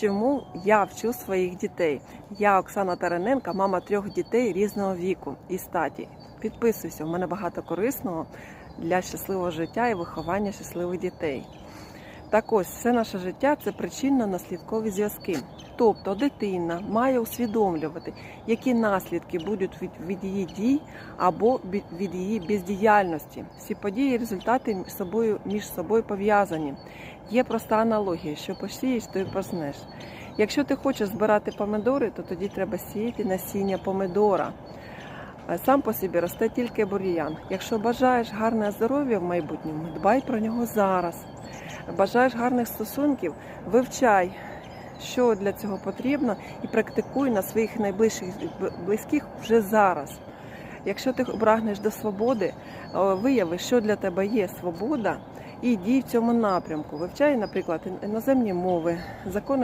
чому я вчу своїх дітей. Я Оксана Тараненка, мама трьох дітей різного віку і статі. Підписуйся, у мене багато корисного для щасливого життя і виховання щасливих дітей. Так ось, все наше життя це причинно-наслідкові зв'язки. Тобто дитина має усвідомлювати, які наслідки будуть від, від її дій або від, її бездіяльності. Всі події і результати між собою, між собою пов'язані. Є проста аналогія, що посієш, то й познеш. Якщо ти хочеш збирати помидори, то тоді треба сіяти насіння помидора. Сам по собі росте тільки бур'ян. Якщо бажаєш гарне здоров'я в майбутньому, дбай про нього зараз. Бажаєш гарних стосунків, вивчай, що для цього потрібно, і практикуй на своїх найближчих близьких вже зараз. Якщо ти прагнеш до свободи, вияви, що для тебе є свобода, і дій в цьому напрямку. Вивчай, наприклад, іноземні мови, закони.